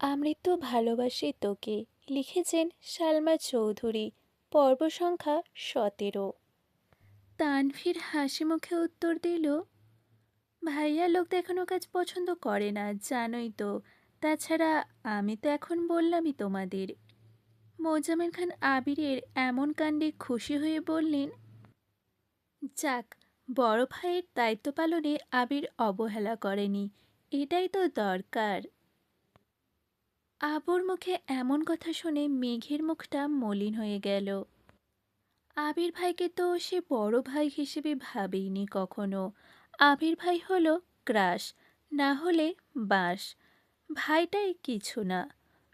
আমৃত্যু ভালোবাসি তোকে লিখেছেন সালমা চৌধুরী, পর্ব সংখ্যা সতেরো। তানভীর হাসি মুখে উত্তর দিল, ভাইয়া, লোক দেখানো কাজ পছন্দ করে না, জানোই তো। তাছাড়া আমি তো এখন বললামই তোমাদের। মোজামেল খান আবিরের এমন কাণ্ডে খুশি হয়ে বললেন, যাক, বড় ভাইয়ের দায়িত্ব পালনে আবির অবহেলা করেনি, এটাই তো দরকার। আবুর মুখে এমন কথা শুনে মেঘের মুখটা মলিন হয়ে গেল। আবির ভাইকে তো সে বড় ভাই হিসেবে ভাবেইনি কখনো। আবির ভাই হলো ক্রাশ, না হলে বাঁশ। ভাইটাই কিছু না।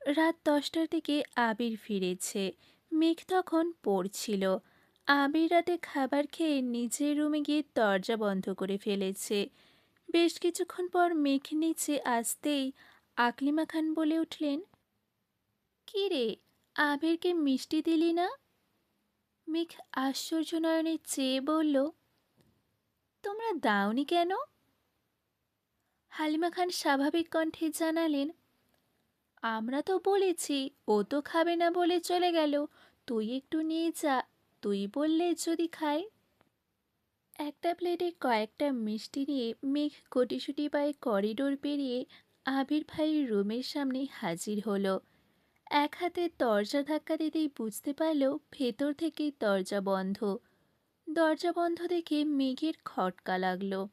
রাত দশটার দিকে আবির ফিরেছে। মেঘ তখন পড়ছিল। আবির রাতে খাবার খেয়ে নিজের রুমে গিয়ে দরজা বন্ধ করে ফেলেছে। বেশ কিছুক্ষণ পর মেঘ নিচে আসতেই আকলিমা খান বলে উঠলেন কী রে আবিরকে মিষ্টি দিলি না? মেঘ আশ্চর্য নয়নে চেয়ে বলল, তোমরা দাওনি কেন? হালিমা খান স্বাভাবিক কণ্ঠে জানালেন, আমরা তো বলেছি, ও তো খাবে না বলে চলে গেল। তুই একটু নিয়ে যা, তুই বললে যদি খায়। একটা প্লেটে কয়েকটা মিষ্টি নিয়ে মেঘ কটিসুটি পায়ে করিডোর পেরিয়ে আবির ভাইয়ের রুমের সামনে হাজির হলো। এক হাতে দরজা ধাক্কা দিতেই বুঝতে পারল ভেতর থেকেই দরজা বন্ধ। দরজা বন্ধ দেখে মেঘের খটকা লাগল।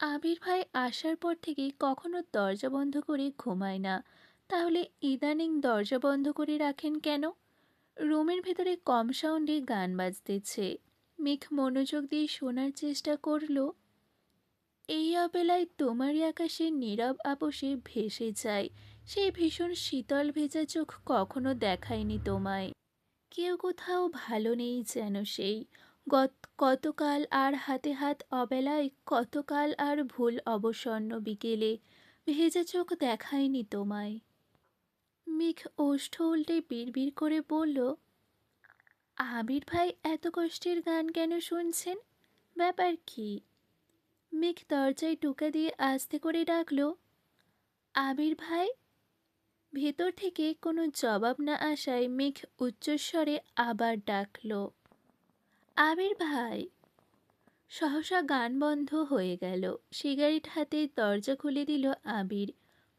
আবির ভাই আসার পর থেকে কখনো দরজা বন্ধ করে ঘুমায় না। তাহলে ইদানিং দরজা বন্ধ করে রাখেন কেন? রুমের ভেতরে কম সাউন্ডে গান বাজতেছে। মেঘ মনোযোগ দিয়ে শোনার চেষ্টা করল। এই অবেলায় তোমারই আকাশে নীরব আপসে ভেসে যায়। সেই ভীষণ শীতল ভেজা চোখ কখনো দেখায়নি তোমায়। কেউ কোথাও ভালো নেই যেন সেই। গত, কতকাল আর হাতে হাত অবেলায়, কতকাল আর ভুল অবসন্ন বিকেলে। ভেজা চোখ দেখায়নি তোমায়। মেঘ ওষ্ঠ উল্টে বিড়বিড় করে বলল, আবির ভাই এত কষ্টের গান কেন শুনছেন? ব্যাপার কি? মেঘ দরজায় টোকা দিয়ে আস্তে করে ডাকল, আবির ভাই? ভেতর থেকে কোনো জবাব না আসায় মেঘ উচ্চস্বরে আবার ডাকল, আবির ভাই? সহসা গান বন্ধ হয়ে গেল। সিগারেট হাতে দরজা খুলে দিল আবির।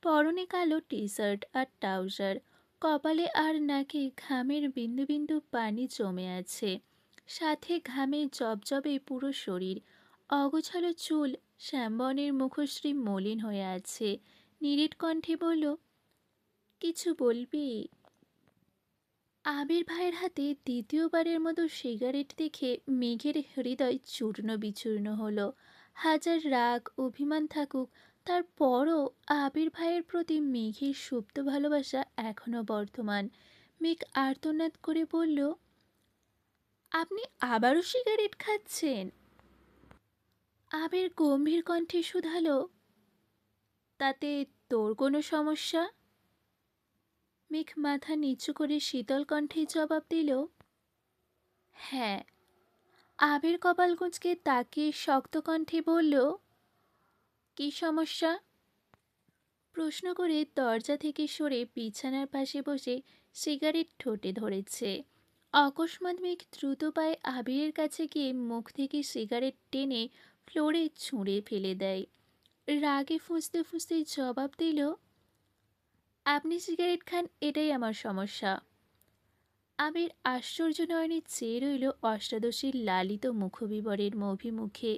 পরনে কালো টি শার্ট আর ট্রাউজার। কপালে আর নাকে ঘামের বিন্দু বিন্দু পানি জমে আছে। সাথে ঘামে জবজবে পুরো শরীর। অগোছালো চুল শ্যামবনের মুখশ্রী মলিন হয়ে আছে। নিরেট কণ্ঠে বলল, কিছু বলবি? আবির ভাইয়ের হাতে দ্বিতীয়বারের মতো সিগারেট দেখে মেঘের হৃদয় চূর্ণ বিচূর্ণ হলো। হাজার রাগ, অভিমান থাকুক, তারপরও আবির ভাইয়ের প্রতি মেঘের সুপ্ত ভালোবাসা এখনও বর্তমান। মেঘ আর্তনাদ করে বলল, আপনি আবারও সিগারেট খাচ্ছেন? আবির গম্ভীর কণ্ঠে শুধালো, তাতে তোর কোনো সমস্যা? মেঘ মাথা নিচু করে শীতল কণ্ঠে জবাব দিল হ্যাঁ। আবির কপালগঞ্জকে তাকিয়ে শক্ত কণ্ঠে বলল, কী সমস্যা? প্রশ্ন করে দরজা থেকে সরে বিছানার পাশে বসে সিগারেট ঠোঁটে ধরেছে। অকস্মাৎ মেঘ দ্রুত পায়ে আবিরের কাছে গিয়ে মুখ থেকে সিগারেট টেনে ফ্লোরে ছুঁড়ে ফেলে দেয়। রাগে ফুঁসতে ফুঁসতে জবাব দিল, আপনি সিগারেট খান, এটাই আমার সমস্যা। আবির আশ্চর্য নয়নে চেয়ে রইল অষ্টাদশীর লালিত মুখবিবরের মভিমুখে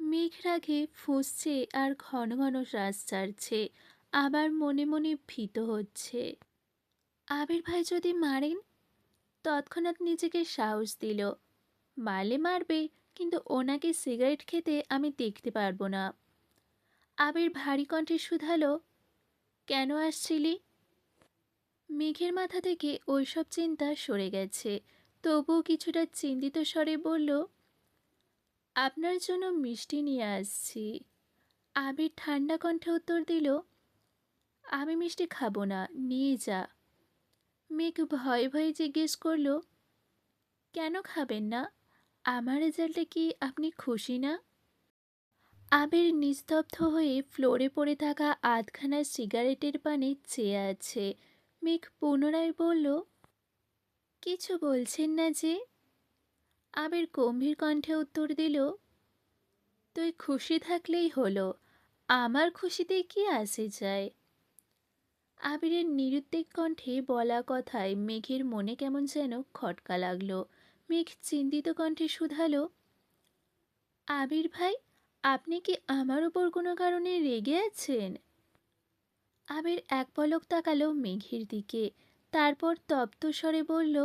মেঘ রাগে ফুঁসছে আর ঘন ঘন শ্বাস ছাড়ছে, আবার মনে মনে ভীত হচ্ছে। আবির ভাই যদি মারেন? তৎক্ষণাৎ নিজেকে সাহস দিল। মারলে মারবে কিন্তু ওনাকে সিগারেট খেতে আমি দেখতে পারব না। আবির ভারী কণ্ঠে শুধালো, কেন আসছিলি? মেঘের মাথা থেকে ওইসব চিন্তা সরে গেছে। তবুও কিছুটা চিন্তিত স্বরে বলল, আপনার জন্য মিষ্টি নিয়ে আসছি। আবির ঠান্ডা কণ্ঠে উত্তর দিল, আমি মিষ্টি খাব না, নিয়ে যা। মেঘ ভয়ে ভয়ে জিজ্ঞেস করল, কেন খাবেন না? আমার রেজাল্টে কি আপনি খুশি না? আবির নিস্তব্ধ হয়ে ফ্লোরে পড়ে থাকা আধখানা সিগারেটের পানে চেয়ে আছে। মেঘ পুনরায় বলল, কিছু বলছেন না যে? আবির গম্ভীর কণ্ঠে উত্তর দিল, তুই খুশি থাকলেই হলো। আমার খুশিতে কি আসে যায়? আবিরের নিরুদ্বেগ কণ্ঠে বলা কথায় মেঘের মনে কেমন যেন খটকা লাগল। মেঘ চিন্তিত কণ্ঠে শুধালো, আবির ভাই, আপনি কি আমার উপর কোনো কারণে রেগে আছেন? আবির এক পলক তাকালো মেঘের দিকে, তারপর তপ্ত স্বরে বলল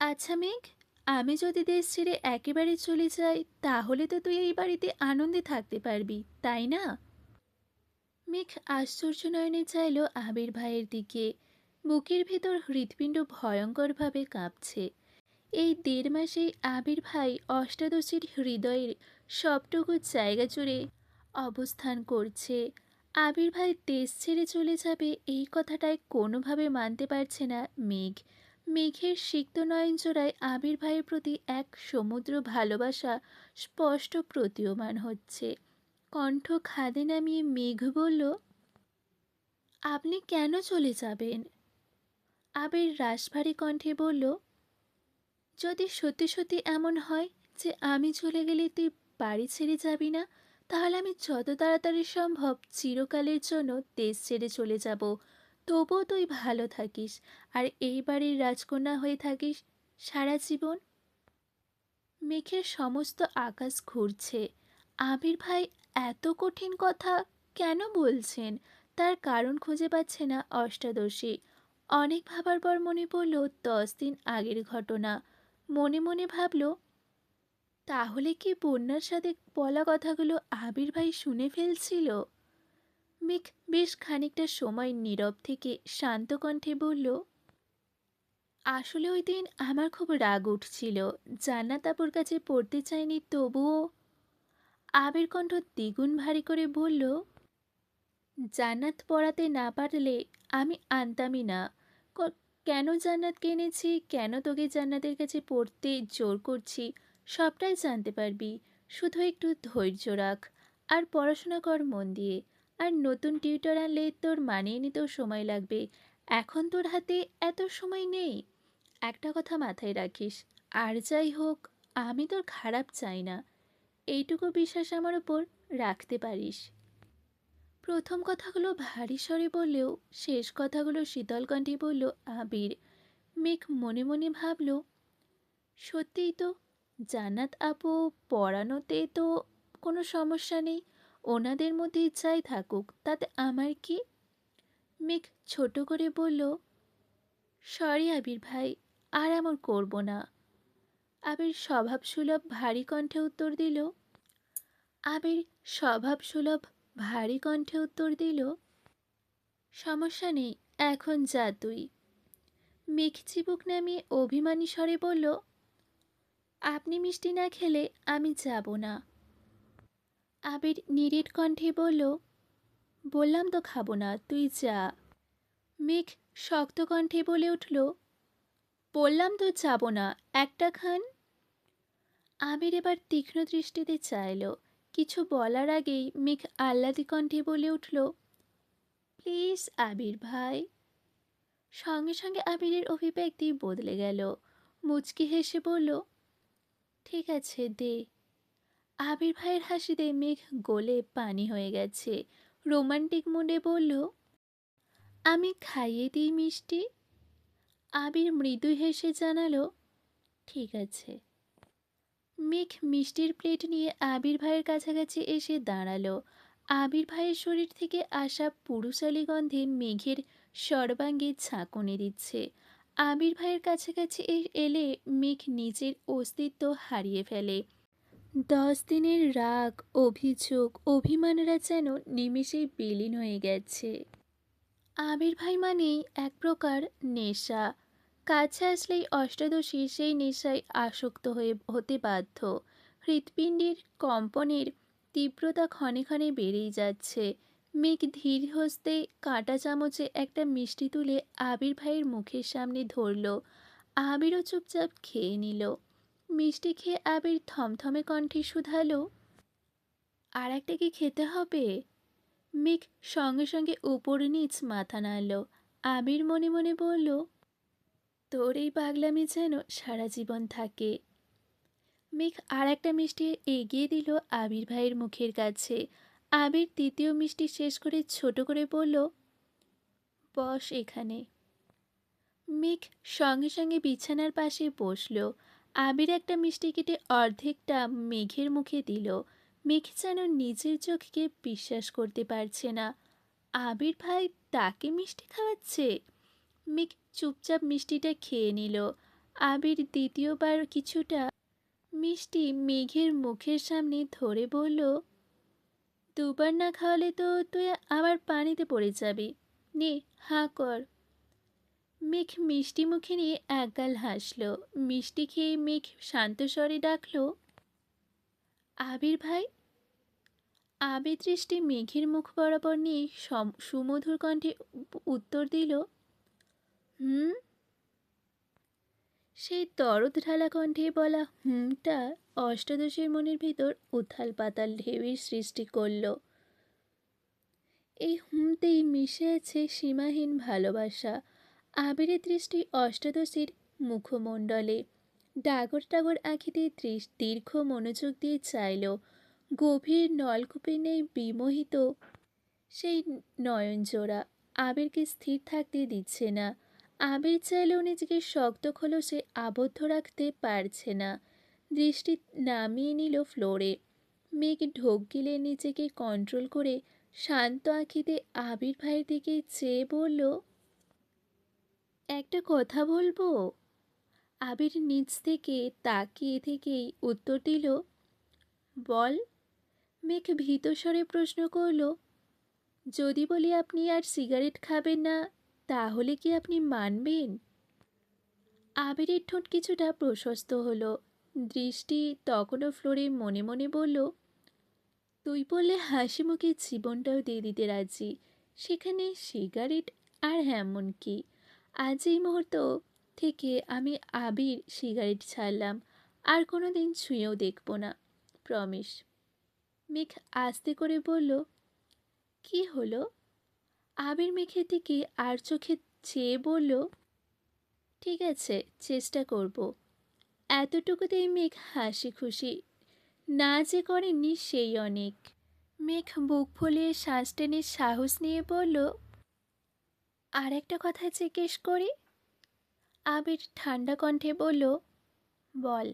আচ্ছা মেঘ, আমি যদি দেশ ছেড়ে একেবারে চলে যাই, তাহলে তো তুই এই বাড়িতে আনন্দে থাকতে পারবি, তাই না? মেঘ আশ্চর্য নয়নে চাইল আবির ভাইয়ের দিকে, বুকের ভেতর হৃৎপিণ্ড ভয়ঙ্করভাবে কাঁপছে। এই দেড় মাসেই আবির ভাই অষ্টাদশীর হৃদয়ের সবটুকু জায়গা জুড়ে অবস্থান করছে। আবির ভাই দেশ ছেড়ে চলে যাবে এই কথাটায় কোনোভাবে মানতে পারছে না মেঘ। মেঘের সিক্ত নয়নজোড়ায় আবির ভাইয়ের প্রতি এক সমুদ্র ভালোবাসা স্পষ্ট প্রতীয়মান হচ্ছে। কণ্ঠ খাদে নামিয়ে মেঘ বলল, আপনি কেন চলে যাবেন? আবির রাশভারী কণ্ঠে বলল যদি সত্যি সত্যি এমন হয় যে আমি চলে গেলে তুই বাড়ি ছেড়ে যাবি না, তাহলে আমি যত তাড়াতাড়ি সম্ভব চিরকালের জন্য দেশ ছেড়ে চলে যাব। তবুও তুই ভালো থাকিস আর এই বাড়ির রাজকন্যা হয়ে থাকিস সারা জীবন। মেঘের সমস্ত আকাশ ঘুরছে। আবির ভাই এত কঠিন কথা কেন বলছেন? তার কারণ খুঁজে পাচ্ছে না অষ্টাদশী। অনেক ভাবার পর মনে পড়ল দশ দিন আগের ঘটনা। মনে মনে ভাবল, তাহলে কি বন্যার সাথে বলা কথাগুলো আবির ভাই শুনে ফেলছিল? মিক বেশ খানিকটা সময় নীরব থেকে শান্ত কণ্ঠে বলল, আসলে ওই দিন আমার খুব রাগ উঠছিল। জান্নাত আপুর কাছে পড়তে চাইনি, তবুও আবির কণ্ঠ দ্বিগুণ ভারী করে বলল, জান্নাত পড়াতে না পারলে আমি আনতামই না। কেন জান্নাতকে এনেছি কেন তোকে জান্নাতের কাছে পড়তে জোর করছি? সবটাই জানতে পারবি। শুধু একটু ধৈর্য রাখ। আর পড়াশোনা কর মন দিয়ে। আর নতুন টিউটর আনলে তোর মানিয়ে নিতেও সময় লাগবে। এখন তোর হাতে এত সময় নেই। একটা কথা মাথায় রাখিস, আর যাই হোক, আমি তোর খারাপ চাই না। এইটুকু বিশ্বাস আমার ওপর রাখতে পারিস। প্রথম কথাগুলো ভারী স্বরে বললেও, শেষ কথাগুলো শীতল কণ্ঠে বলল, আবির। মেঘ মনে মনে ভাবল, সত্যিই তো জান্নাত আপু পড়ানোতে তো কোনো সমস্যা নেই, ওনাদের মধ্যে ইচ্ছাই থাকুক, তাতে আমার কি? মেঘ ছোট করে বলল, সরি আবির ভাই, আর এমন করব না। আবির স্বভাবসুলভ ভারী কণ্ঠে উত্তর দিল, আবির স্বভাবসুলভ ভারী কণ্ঠে উত্তর দিল, সমস্যা নেই, এখন যা তুই। মেঘ চিবুক নামিয়ে অভিমানী স্বরে বলল, আপনি মিষ্টি না খেলে আমি যাব না। আবির নিরিট কণ্ঠে বলল, বললাম তো খাব না, তুই যা। মেঘ শক্ত কণ্ঠে বলে উঠল, বললাম তো যাব না, একটা খান? আবির এবার তীক্ষ্ণ দৃষ্টিতে চাইল কিছু বলার আগেই মেঘ আহ্লাদি কণ্ঠে বলে উঠল, প্লিজ আবির ভাই। সঙ্গে সঙ্গে আবিরের অভিব্যক্তি বদলে গেল। মুচকি হেসে বলল, ঠিক আছে, দে। আবির ভাইয়ের হাসিতে মেঘ গলে পানি হয়ে গেছে। রোমান্টিক মুডে বলল, আমি খাইয়ে দিই মিষ্টি। আবির মৃদু হেসে জানালো, ঠিক আছে। মেঘ মিষ্টির প্লেট নিয়ে আবির ভাইয়ের কাছাকাছি এসে দাঁড়াল। আবির ভাইয়ের শরীর থেকে আসা পুরুষালী গন্ধে মেঘের সর্বাঙ্গে ঝাঁকুনি দিচ্ছে। আবির ভাইয়ের কাছাকাছি এলে মেঘ নিজের অস্তিত্ব হারিয়ে ফেলে। দশ দিনের রাগ, অভিযোগ, অভিমানরা যেন নিমেষেই বিলীন হয়ে গেছে। আবির ভাই মানেই এক প্রকার নেশা। কাছে আসলেই অষ্টাদশী সেই নেশায় আসক্ত হয়ে হতে বাধ্য। হৃৎপিণ্ডের কম্পনের তীব্রতা ক্ষণে ক্ষণে বেড়েই যাচ্ছে। মেঘ ধীর হস্তে কাঁটা চামচে একটা মিষ্টি তুলে আবির ভাইয়ের মুখের সামনে ধরল। আবিরও চুপচাপ খেয়ে নিল। মিষ্টি খেয়ে আবির থমথমে কণ্ঠে শুধালো, আর একটা কি খেতে হবে? মেঘ সঙ্গে সঙ্গে উপর নিচ মাথা নাড়ল। আবির মনে মনে বলল তোর এই পাগলামি যেন সারা জীবন থাকে। মেঘ আর একটা মিষ্টি এগিয়ে দিল আবির ভাইয়ের মুখের কাছে। আবির তৃতীয় মিষ্টি শেষ করে ছোট করে বলল, বস এখানে। মেঘ সঙ্গে সঙ্গে বিছানার পাশে বসল। আবির একটা মিষ্টি কেটে অর্ধেকটা মেঘের মুখে দিল। মেঘ যেন নিজের চোখকে বিশ্বাস করতে পারছে না। আবির ভাই তাকে মিষ্টি খাওয়াচ্ছে? মেঘ চুপচাপ মিষ্টিটা খেয়ে নিল। আবির দ্বিতীয়বার কিছুটা মিষ্টি মেঘের মুখের সামনে ধরে বলল, দুবার না খাওয়ালে তো তুই আবার পানিতে পড়ে যাবি। নে, হাঁ কর। মেঘ মিষ্টি মুখে নিয়ে একগাল হাসল। মিষ্টি খেয়ে মেঘ শান্ত স্বরে ডাকল, আবির ভাই? আবির দৃষ্টি মেঘের মুখ বরাবর নিয়ে সম- সুমধুর কণ্ঠে উত্তর দিল হুম? সেই দরদ ঢালা কণ্ঠে বলা হুমটা অষ্টাদশের মনের ভিতর উথাল পাতাল ঢেউয়ের সৃষ্টি করল। এই হুমতেই মিশে আছে সীমাহীন ভালোবাসা। আবিরের দৃষ্টি অষ্টাদশীর মুখমণ্ডলে। ডাগর টাগর আঁখিতে দীর্ঘ মনোযোগ দিয়ে চাইল। গভীর নলকূপে নেই বিমোহিত সেই নয়নজোড়া। আবিরকে স্থির থাকতে দিচ্ছে না। আবির চাইলেও নিজেকে শক্ত খোলসে আবদ্ধ রাখতে পারছে না। দৃষ্টি নামিয়ে নিল ফ্লোরে। মেঘ ঢোক গিলে নিজেকে কন্ট্রোল করে শান্ত আঁখিতে আবির ভাইয়ের দিকে চেয়ে বলল, একটা কথা বলব? আবির নিচ থেকে তাকিয়ে থেকেই উত্তর দিল, বল। মেঘ ভীতস্বরে প্রশ্ন করল, যদি বলি আপনি আর সিগারেট খাবেন না তাহলে কি আপনি মানবেন? আবিরের ঠোঁট কিছুটা প্রশস্ত হলো। দৃষ্টি তখনও ফ্লোরে মনে মনে বলল, তুই বললে হাসি মুখে জীবনটাও দিয়ে দিতে রাজি। সেখানে সিগারেট আর এমন কি? আজ এই মুহূর্ত থেকে আমি আবির সিগারেট ছাড়লাম, আর কোনো দিন ছুঁয়েও দেখব না। প্রমিস। মেঘ আস্তে করে বলল, কি হলো? আবির মেঘের দিকে আর চোখে চেয়ে বলল, ঠিক আছে, চেষ্টা করব। এতটুকুতেই মেঘ হাসি খুশি না যে করেননি সেই অনেক। মেঘ বুক ফুলিয়ে শ্বাস টেনে সাহস নিয়ে বলল, আর একটা কথা জিজ্ঞেস করি? আবির ঠান্ডা কণ্ঠে বলল, বল।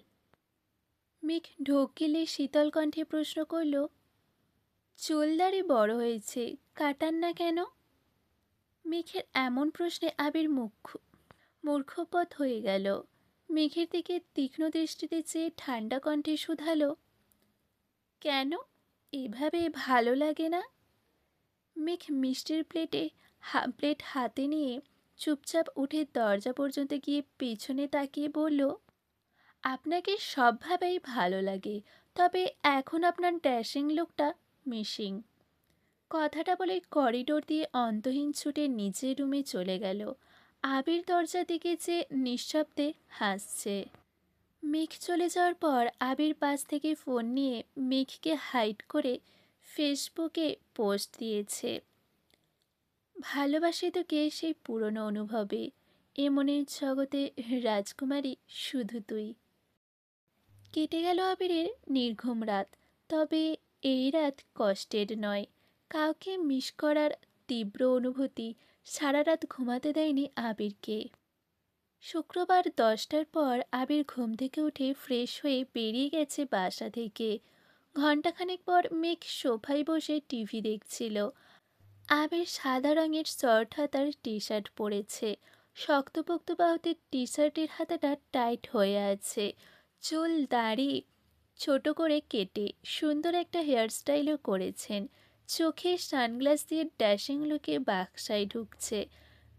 মেঘ ঢোক গিলে শীতল কণ্ঠে প্রশ্ন করল চুলদারি বড় হয়েছে, কাটান না কেন? মেঘের এমন প্রশ্নে আবির মুখ মূর্খপথ হয়ে গেল। মেঘের দিকে তীক্ষ্ণ দৃষ্টিতে চেয়ে ঠান্ডা কণ্ঠে শুধালো, কেন? এভাবে ভালো লাগে না? মেঘ মিষ্টির প্লেটে প্লেট হাতে নিয়ে চুপচাপ উঠে দরজা পর্যন্ত গিয়ে পেছনে তাকিয়ে বলল, আপনাকে সবভাবেই ভালো লাগে, তবে এখন আপনার ড্যাশিং লুকটা মিসিং। কথাটা বলে করিডোর দিয়ে অন্তহীন ছুটে নিজের রুমে চলে গেল। আবির দরজার দিকে যে নিঃশব্দে হাসছে। মেঘ চলে যাওয়ার পর আবির পাশ থেকে ফোন নিয়ে মেঘকে হাইড করে ফেসবুকে পোস্ট দিয়েছে। ভালোবাসি তোকে সেই পুরনো অনুভবে, এ মনের জগতে রাজকুমারী শুধু তুই। কেটে গেল আবিরের নির্ঘুম রাত, তবে এই রাত কষ্টের নয়। কাউকে মিস করার তীব্র অনুভূতি সারা রাত ঘুমাতে দেয়নি আবিরকে। শুক্রবার দশটার পর আবির ঘুম থেকে উঠে ফ্রেশ হয়ে বেরিয়ে গেছে বাসা থেকে। ঘণ্টাখানেক পর মেঘ সোফায় বসে টিভি দেখছিল। আবির সাদা রঙের শর্ট হাতার টি শার্ট পরেছে। শক্তপোক্ত বাহুতে টি শার্টের হাতাটা টাইট হয়ে আছে। চুল দাড়ি ছোট করে কেটে সুন্দর একটা হেয়ারস্টাইলও করেছেন। চোখে সানগ্লাস দিয়ে ড্যাশিং লুকে বাক্সায় ঢুকছে।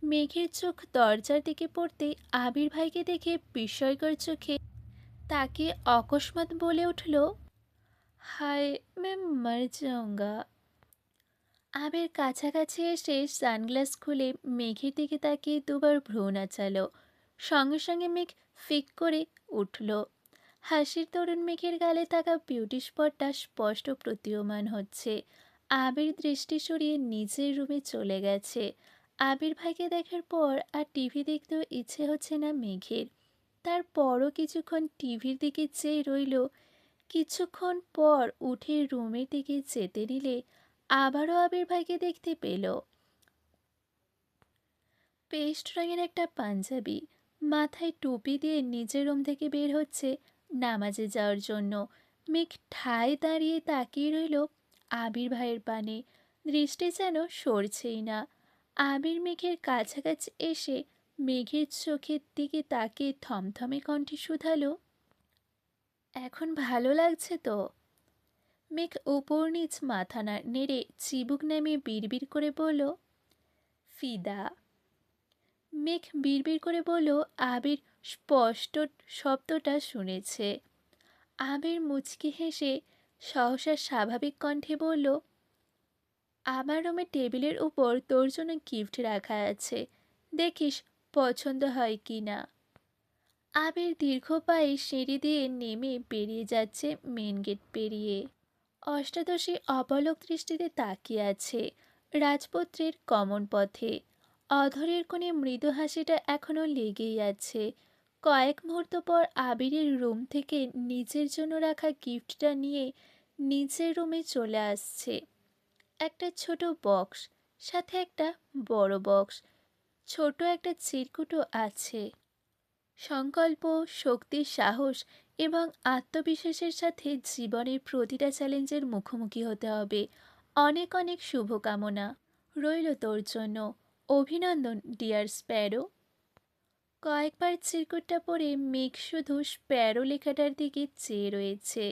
মেঘের চোখ দরজার দিকে পড়তে আবির ভাইকে দেখে বিস্ময়কর চোখে তাকে অকস্মাৎ বলে উঠল, হায় ম্যাম মর যাऊंगा আবির কাছাকাছি এসে সানগ্লাস খুলে মেঘের দিকে তাকিয়ে দুবার ভ্রু নাচালো। সঙ্গে সঙ্গে মেঘ ফিক করে উঠল। হাসির তরুণ মেঘের গালে থাকা বিউটি স্পটটা স্পষ্ট প্রতীয়মান হচ্ছে। আবির দৃষ্টি সরিয়ে নিজের রুমে চলে গেছে। আবির ভাইকে দেখার পর আর টিভি দেখতেও ইচ্ছে হচ্ছে না মেঘের। তারপরও কিছুক্ষণ টিভির দিকে চেয়ে রইল। কিছুক্ষণ পর উঠে রুমের দিকে যেতে নিলে আবারও আবির ভাইকে দেখতে পেল। পেস্ট রঙের একটা পাঞ্জাবি। মাথায় টুপি দিয়ে নিজের রুম থেকে বের হচ্ছে নামাজে যাওয়ার জন্য। মেঘ ঠায় দাঁড়িয়ে তাকিয়ে রইল আবির ভাইয়ের পানে দৃষ্টি যেন সরছেই না। আবির মেঘের কাছাকাছি এসে মেঘের চোখের দিকে তাকে থমথমে কণ্ঠে শুধালো, এখন ভালো লাগছে তো? মেঘ উপর নিচ মাথা না নেড়ে চিবুক নামিয়ে বিড়বিড় করে বলল, ফিদা। মেঘ বিড়বিড় করে বলল, আবির স্পষ্ট শব্দটা শুনেছে। আবির মুচকি হেসে সহসা স্বাভাবিক কণ্ঠে বলল, আমার রুমে টেবিলের উপর তোর জন্য গিফট রাখা আছে। দেখিস পছন্দ হয় কি না? আবির দীর্ঘ পায়ে সিঁড়ি দিয়ে নেমে বেরিয়ে যাচ্ছে মেন গেট পেরিয়ে। অষ্টাদশী অপলক দৃষ্টিতে তাকিয়ে আছে রাজপুত্রের কমন পথে। অধরের কোণে মৃদু হাসিটা এখনও লেগেই আছে। কয়েক মুহূর্ত পর আবিরের রুম থেকে নিজের জন্য রাখা গিফটটা নিয়ে নিজের রুমে চলে আসছে। একটা ছোট বক্স সাথে একটা বড় বক্স ছোট একটা চিরকুটও আছে। সংকল্প, শক্তি, সাহস এবং আত্মবিশ্বাসের সাথে জীবনের প্রতিটা চ্যালেঞ্জের মুখোমুখি হতে হবে। অনেক অনেক শুভকামনা। রইল তোর জন্য। অভিনন্দন ডিয়ার স্প্যারো কয়েকবার চিরকুটটা পরে মেঘ শুধু স্প্যারো লেখাটার দিকে চেয়ে রয়েছে।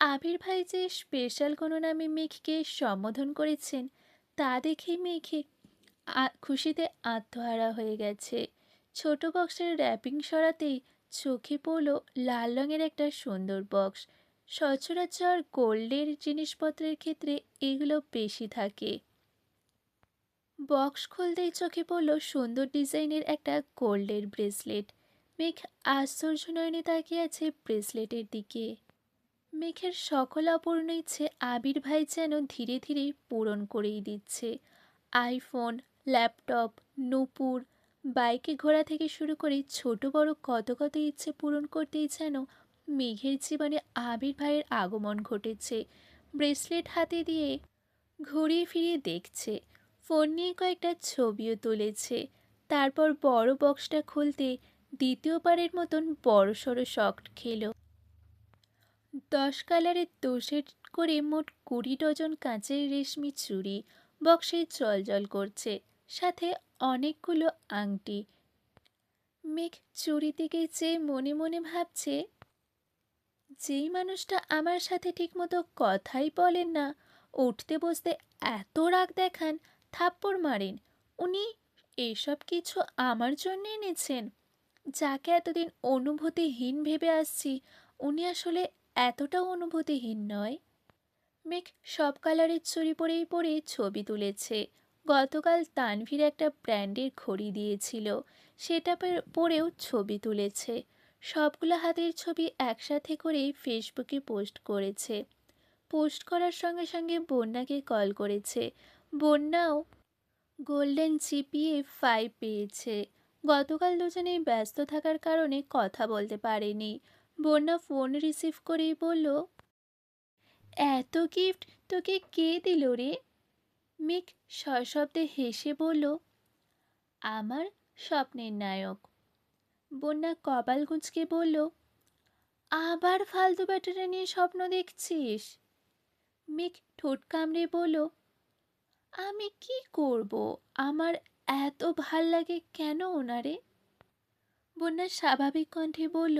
আবির ভাই যে স্পেশাল কোনো নামে মেঘকে সম্বোধন করেছেন, তা দেখে মেঘে খুশিতে আত্মহারা হয়ে গেছে। ছোট বক্সের র্যাপিং সরাতেই চোখে পড়ল লাল রঙের একটা সুন্দর বক্স সচরাচর গোল্ডের জিনিসপত্রের ক্ষেত্রে এগুলো বেশি থাকে। বক্স খুলতেই চোখে পড়ল সুন্দর ডিজাইনের একটা গোল্ডের ব্রেসলেট মেঘ আশ্চর্য নয়নে তাকিয়ে আছে ব্রেসলেটের দিকে। মেঘের সকল অপূর্ণ ইচ্ছে আবির ভাই যেন ধীরে ধীরে পূরণ করেই দিচ্ছে। আইফোন ল্যাপটপ নূপুর, বাইকে ঘোরা থেকে শুরু করে ছোট বড় কত কত ইচ্ছে পূরণ করতেই যেন মেঘের জীবনে আবির ভাইয়ের আগমন ঘটেছে। ব্রেসলেট হাতে দিয়ে ঘুরিয়ে ফিরিয়ে দেখছে। ফোন নিয়ে কয়েকটা ছবিও তুলেছে। তারপর বড় বক্সটা খুলতে দ্বিতীয়বারের মতন বড় সড়ো শখ খেল। দশ কালারের দোষের করে মোট কুড়ি ডজন কাঁচের রেশমি চুড়ি বক্সে জল করছে, সাথে অনেকগুলো আংটি। মেঘ চুরি দিকে চেয়ে মনে মনে ভাবছে, যেই মানুষটা আমার সাথে ঠিকমতো কথাই বলেন না, উঠতে বসতে এত রাগ দেখান, থাপ্পড় মারেন, উনি এসব কিছু আমার জন্য এনেছেন। যাকে এতদিন অনুভূতিহীন ভেবে আসছি, উনি আসলে এতটাও অনুভূতিহীন নয়। মেঘ সব কালারের চুরি পরেই পরে ছবি তুলেছে। গতকাল তানভীর একটা ব্র্যান্ডের ঘড়ি দিয়েছিল। সেটা পরেও ছবি তুলেছে। সবগুলো হাতের ছবি একসাথে করেই ফেসবুকে পোস্ট করেছে। পোস্ট করার সঙ্গে সঙ্গে বন্যাকে কল করেছে। বন্যাও গোল্ডেন জিপিএ ফাইভ পেয়েছে। গতকাল দুজনেই ব্যস্ত থাকার কারণে কথা বলতে পারেনি। বন্যা ফোন রিসিভ করেই বলল, এত গিফট তোকে কে দিল রে? মিক সশব্দে হেসে বলল, আমার স্বপ্নের নায়ক। বন্যা কপাল গুঁজকে বলল, আবার ফালতু ব্যাটারি নিয়ে স্বপ্ন দেখছিস? মিক ঠোঁট কামড়ে বলল, আমি কি করব? আমার এত ভালো লাগে কেন ওনারে বন্যা স্বাভাবিক কণ্ঠে বলল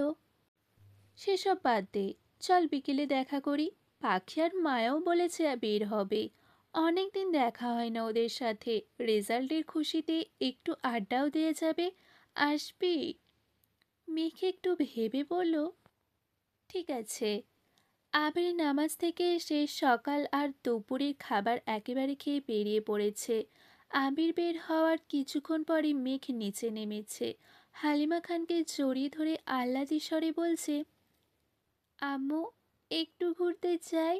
সেসব বাদ দে। চল বিকেলে দেখা করি। পাখি আর মায়াও বলেছে বের হবে। অনেক দিন দেখা হয় না ওদের সাথে। রেজাল্টের খুশিতে একটু আড্ডাও দিয়ে যাবে। আসবি? মেঘে একটু ভেবে বলল, ঠিক আছে। আবির নামাজ থেকে এসে সকাল আর দুপুরের খাবার একেবারে খেয়ে বেরিয়ে পড়েছে। আবির বের হওয়ার কিছুক্ষণ পরই মেঘ নিচে নেমেছে। হালিমা খানকে জড়িয়ে ধরে আহ্লাদি স্বরে বলছে আম্মু একটু ঘুরতে চাই